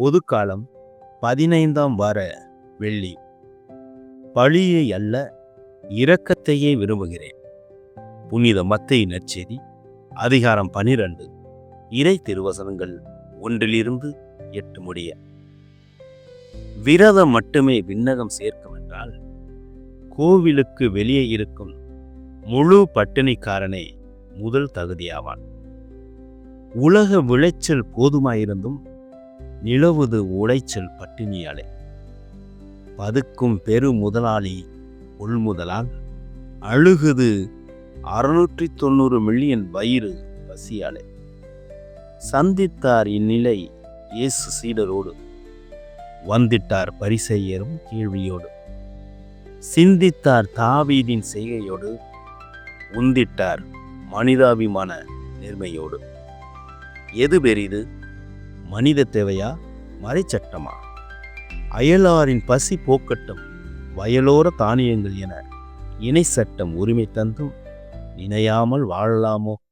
பொதுக்காலம் பதினைந்தாம் வார வெள்ளி. பழியை அல்ல இரக்கத்தையே விரும்புகிறேன். புனித மத்தை நற்செய்தி அதிகாரம் பனிரெண்டு. இறை திருவசனங்கள் ஒன்றிலிருந்து எட்டு முடிய. விரதம் மட்டுமே விண்ணகம் சேர்க்கும் என்றால் கோவிலுக்கு வெளியே இருக்கும் முழு பட்டினிக்காரனே முதல் தகுதியாவான். உலக விளைச்சல் போதுமாயிருந்தும் நிலவுது உளைச்சல் பட்டினியாலே. பதுக்கும் பெரு முதலாளி உள்முதலால் அழுகுது அறுநூற்றி தொண்ணூறு மில்லியன் வயிறு பசியாலே. சந்தித்தார் இந்நிலை இயேசு சீடரோடு. வந்திட்டார் பரிசெய்யரும் கேள்வியோடு. சிந்தித்தார் தாவீதின் செய்கையோடு. உந்திட்டார் மனிதாபிமான நேர்மையோடு. எது பெரிது? மனித தேவையா? மறைச்சட்டமா? அயலாரின் பசி போக்கட்டும் வயலோர தானியங்கள் என இணை சட்டம் உரிமை தந்தும் நினையாமல் வாழலாமோ?